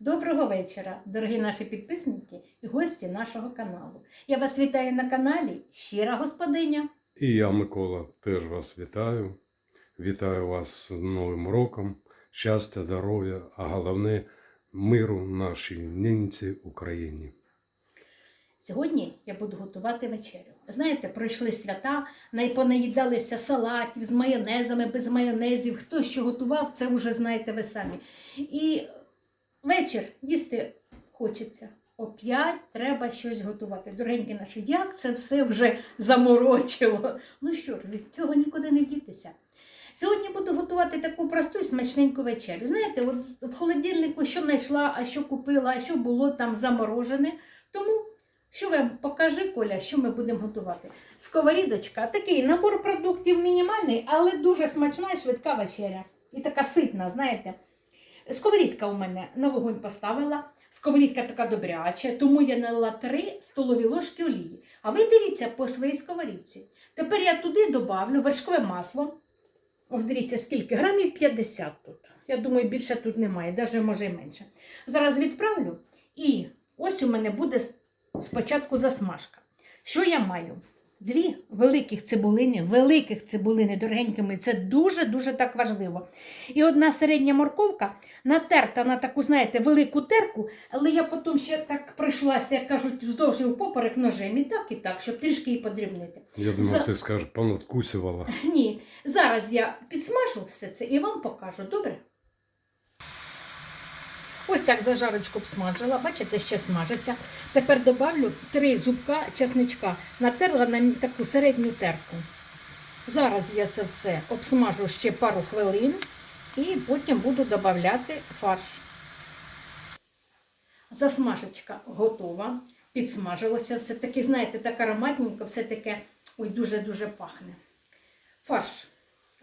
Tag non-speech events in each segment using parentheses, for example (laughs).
Доброго вечора, дорогі наші підписники і гості нашого каналу. Я вас вітаю на каналі Щира Господиня. І я, Микола, теж вас вітаю. Вітаю вас з Новим роком, щастя, здоров'я, а головне миру нашій ненці Україні. Сьогодні я буду готувати вечерю. Знаєте, пройшли свята, найпонаїдалися салатів з майонезами, без майонезів. Хто що готував, це вже знаєте ви самі. І вечір їсти хочеться. Оп'ять треба щось готувати. Дорогенькі наші, як це все вже заморочило. Ну що ж, від цього нікуди не дітися. Сьогодні буду готувати таку просту і смачненьку вечерю. Знаєте, от в холодильнику що знайшла, а що купила, а що було там заморожене. Тому що вам покажи, Коля, що ми будемо готувати? Сковорідочка, такий набор продуктів мінімальний, але дуже смачна і швидка вечеря. І така ситна, знаєте. Сковорідка у мене на вогонь поставила. Сковорідка така добряча, тому я налила 3 столові ложки олії. А ви дивіться по своїй сковорідці. Тепер я туди добавлю вершкове масло. Ось дивіться, скільки грамів 50 тут. Я думаю, більше тут немає, навіть може і менше. Зараз відправлю. І ось у мене буде спочатку засмажка. Що я маю? Дві великих цибулини, великих цибулини дорогенькими. Це дуже-дуже так важливо. І одна середня морковка натерта на таку, знаєте, велику терку, але я потім ще так пройшлася, як кажуть, вздовж і впоперек ножем, і так, і так, щоб трішки її подрібнити. Я думав, За- ти скажеш, понадкусювала. Ні, зараз я підсмажу все це і вам покажу, добре? Ось так зажарочку обсмажила, бачите, ще смажиться. Тепер добавлю три зубка чесничка, натерла на таку середню терку. Зараз я це все обсмажу ще пару хвилин і потім буду додавати фарш. Засмажечка готова, підсмажилося все таки, знаєте, так ароматненько, все таке ой, дуже-дуже пахне. Фарш.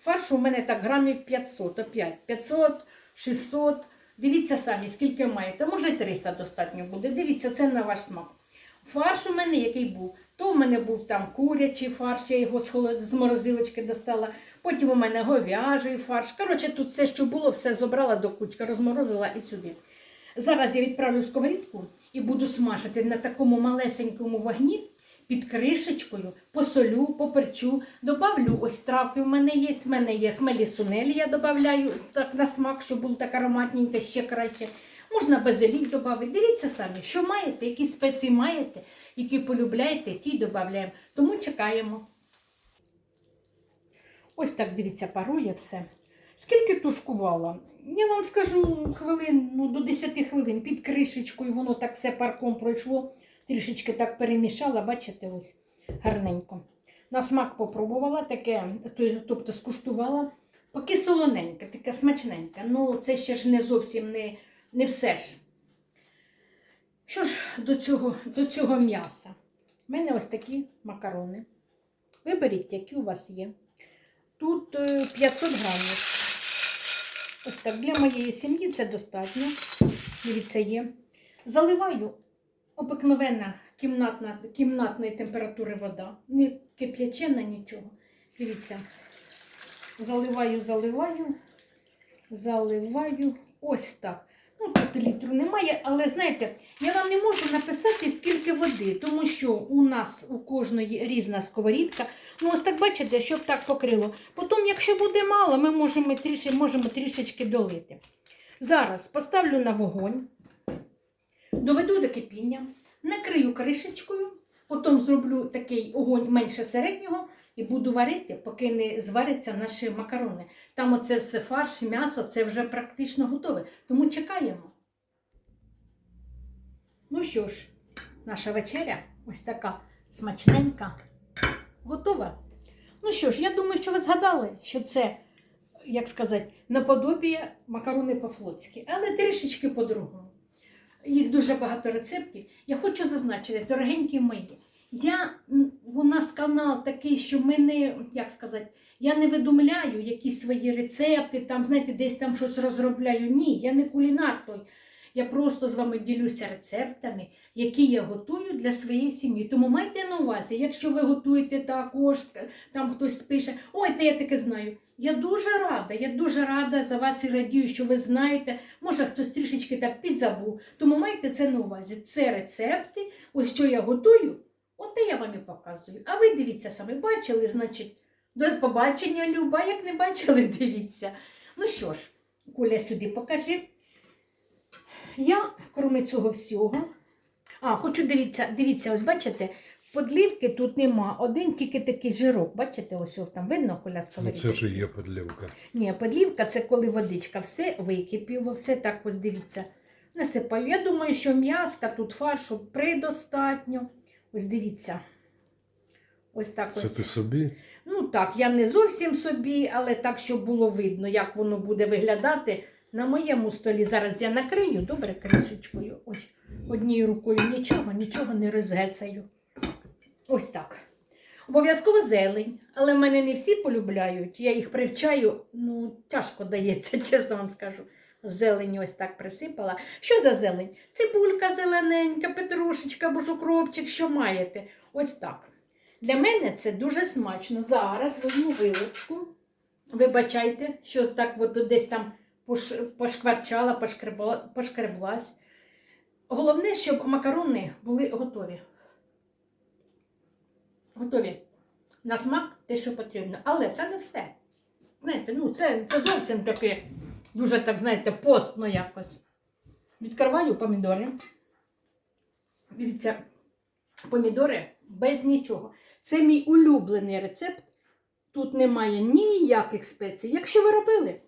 Фарш у мене так грамів 500, опять 500, 600. Дивіться самі, скільки маєте. Може, 300 достатньо буде. Дивіться, це на ваш смак. Фарш у мене який був. То в мене був там курячий фарш, я його з, морозилочки достала. Потім у мене говяжий фарш. Коротше, тут все, що було, все зобрала до кучки, розморозила і сюди. Зараз я відправлю сковорідку і буду смажити на такому малесенькому вогні під кришечкою, посолю, поперчу, добавлю ось травки. В мене є. В мене є хмелі сунелі, я додаю так на смак, щоб було так ароматненько, ще краще. Можна базилік додати. Дивіться самі, що маєте, які спеції маєте, які полюбляєте, ті додаємо. Тому чекаємо. Ось так дивіться, парує все. Скільки тушкувала? Я вам скажу хвилин, ну до 10 хвилин під кришечкою, воно так все парком пройшло, трішечки так перемішала, бачите, ось гарненько. На смак попробувала, таке, тобто скуштувала, поки солоненьке, таке смачненьке. Ну, це ще ж не зовсім не, не все ж. Що ж до цього, до цього м'яса? У мене ось такі макарони. Виберіть, які у вас є. Тут е, 500 грамів. Ось так, для моєї сім'ї це достатньо. Дивіться, є. Заливаю обикновенна кімнатна, кімнатної температури вода. Не кип'ячена, нічого. Дивіться. Заливаю, заливаю, заливаю. Ось так. Ну, тут літру немає, але знаєте, я вам не можу написати, скільки води, тому що у нас у кожної різна сковорідка. Ну, ось так бачите, щоб так покрило. Потім, якщо буде мало, ми можемо, можемо трішечки долити. Зараз поставлю на вогонь, доведу до кипіння, накрию кришечкою, потім зроблю такий огонь менше середнього і буду варити, поки не зваряться наші макарони. Там оце все фарш, м'ясо, це вже практично готове. Тому чекаємо. Ну що ж, наша вечеря ось така смачненька, готова. Ну що ж, я думаю, що ви згадали, що це, як сказати, наподобіє макарони по-флотськи, але трішечки по-другому. Їх дуже багато рецептів. Я хочу зазначити, дорогенькі мої, я, у нас канал такий, що ми не, як сказати, я не видумляю якісь свої рецепти, там, знаєте, десь там щось розробляю. Ні, я не кулінар той. Я просто з вами ділюся рецептами, які я готую для своєї сім'ї. Тому майте на увазі, якщо ви готуєте також, там хтось пише, ой, та я таке знаю. Я дуже рада, я дуже рада за вас і радію, що ви знаєте. Може, хтось трішечки так підзабув. Тому майте це на увазі. Це рецепти, ось що я готую, от те я вам і показую. А ви дивіться самі, бачили, значить, до побачення, Люба, як не бачили, (laughs) дивіться. Ну що ж, Коля, сюди покажи. Я, крім цього всього, а, хочу дивіться, дивіться, ось бачите, подлівки тут нема. Один тільки такий жирок. Бачите, ось ось там видно коля Ну, це ж є подлівка. Ні, подлівка це коли водичка, все википіло, все так ось дивіться. Насипаю. Я думаю, що м'яска тут фаршу предостатньо. Ось дивіться. Ось так Це ось. ти собі? Ну так, я не зовсім собі, але так, щоб було видно, як воно буде виглядати на моєму столі. Зараз я накрию добре кришечкою. Ось однією рукою нічого, нічого не розгецаю. Ось так. Обов'язково зелень, але в мене не всі полюбляють. Я їх привчаю, ну, тяжко дається, (laughs) чесно вам скажу. Зелень ось так присипала. Що за зелень? Цибулька зелененька, петрушечка, або ж укропчик, що маєте. Ось так. Для мене це дуже смачно. Зараз візьму вилочку. Вибачайте, що так от десь там пошкварчала, пошкребла, пошкреблась. Головне, щоб макарони були готові. Готові. На смак те, що потрібно. Але це не все. Знаєте, ну це, це зовсім таке, дуже так, знаєте, постно якось. Відкриваю помідори. Дивіться, помідори без нічого. Це мій улюблений рецепт. Тут немає ніяких спецій. Якщо ви робили,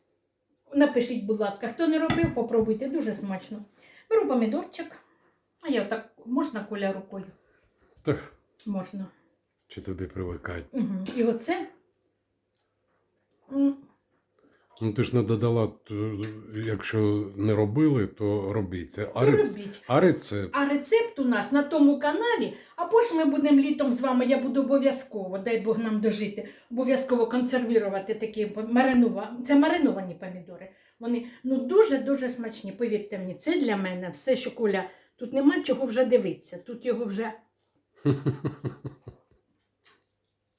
напишіть, будь ласка, хто не робив, попробуйте, дуже смачно. Беру помідорчик, а я отак можна коля рукою? Так, Можна. чи тобі привикати? Угу. І оце. Ну ти ж не додала, якщо не робили, то робіть це. А, то рец- робіть. а рецепт? А рецепт у нас на тому каналі, або ж ми будемо літом з вами, я буду обов'язково, дай Бог нам дожити, обов'язково консервувати такі маринува... Це мариновані помідори. Вони ну дуже-дуже смачні. Повірте мені, це для мене все, що Коля. Тут нема чого вже дивитися. Тут його вже (laughs)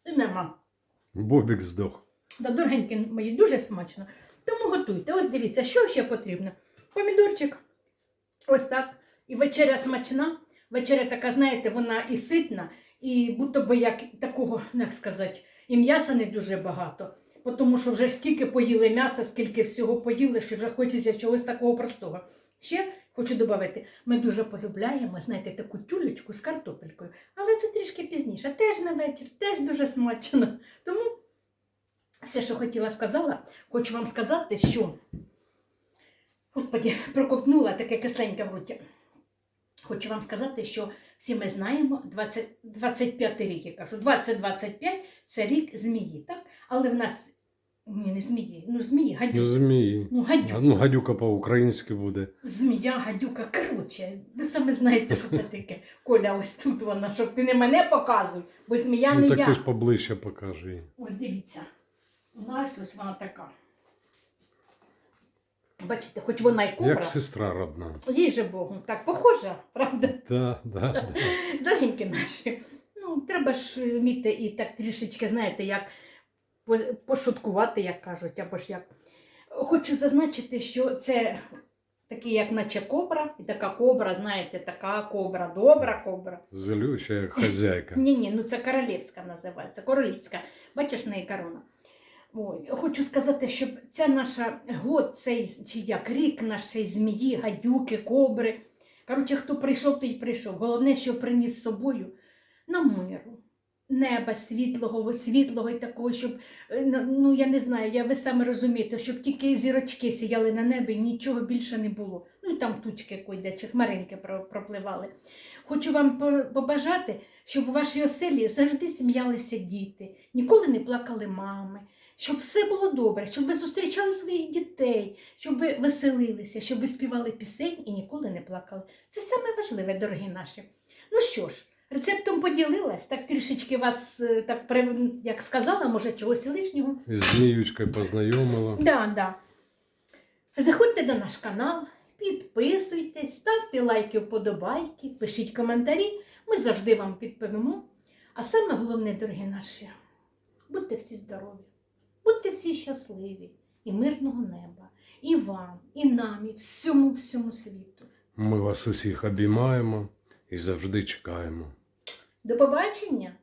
і нема. Бобік здох. Да, дорогенькі мої, дуже смачно. Тому готуйте. Ось дивіться, що ще потрібно. Помідорчик. Ось так. І вечеря смачна. Вечеря така, знаєте, вона і ситна, і будто би як такого, як сказати, і м'яса не дуже багато. Тому що вже скільки поїли м'яса, скільки всього поїли, що вже хочеться чогось такого простого. Ще хочу додати, ми дуже полюбляємо, знаєте, таку тюлечку з картопелькою. Але це трішки пізніше. Теж на вечір, теж дуже смачно. Тому все, що хотіла, сказала. Хочу вам сказати, що, господі, проковтнула таке кисленьке в роті. Хочу вам сказати, що всі ми знаємо 20, 25 рік, я кажу, 2025 це рік змії, так? Але в нас ні, не змії, ну змії, Ну, гадюка. змії. Ну, гадюка. Ну, гадюка по-українськи буде. Змія, гадюка, коротше, ви саме знаєте, що це таке. Коля, ось тут вона, щоб ти не мене показуй, бо змія ну не так я. ти ж поближче покажи. Ось дивіться. У нас ось вона така. Бачите, хоч вона й кобра, Як сестра родна. їй же Богу. Так, похожа, правда? Да, да, (laughs) да. Дорогенькі наші. Ну, треба ж вміти і так трішечки, знаєте, як пошуткувати, як кажуть, або ж як. Хочу зазначити, що це такий, як наче кобра, і така кобра, знаєте, така кобра, добра кобра. Злюща як хазяйка. Ні, ні, ну це королівська називається, королівська. Бачиш в неї корона. Хочу сказати, щоб ця наша год, цей чи як рік нашої змії, гадюки, кобри. Коротше, хто прийшов, той прийшов. Головне, що приніс з собою на миру. Неба світлого, світлого і такого, щоб, е, ну я не знаю, я ви саме розумієте, щоб тільки зірочки сіяли на небі, нічого більше не було. Ну і там тучки койде, чи хмаринки пропливали. Хочу вам побажати, щоб у вашій оселі завжди сміялися діти, ніколи не плакали мами, щоб все було добре, щоб ви зустрічали своїх дітей, щоб ви веселилися, щоб ви співали пісень і ніколи не плакали. Це саме важливе, дорогі наші. Ну що ж, рецептом поділилась, так трішечки вас, е, так як сказала, може, чогось лишнього. З зміючкою познайомила. Да, да. Заходьте на наш канал, Підписуйтесь, ставте лайки, вподобайки, пишіть коментарі. Ми завжди вам відповімо. А саме головне, дорогі наші, будьте всі здорові, будьте всі щасливі і мирного неба. І вам, і нам, і всьому всьому світу. Ми вас усіх обіймаємо і завжди чекаємо. До побачення!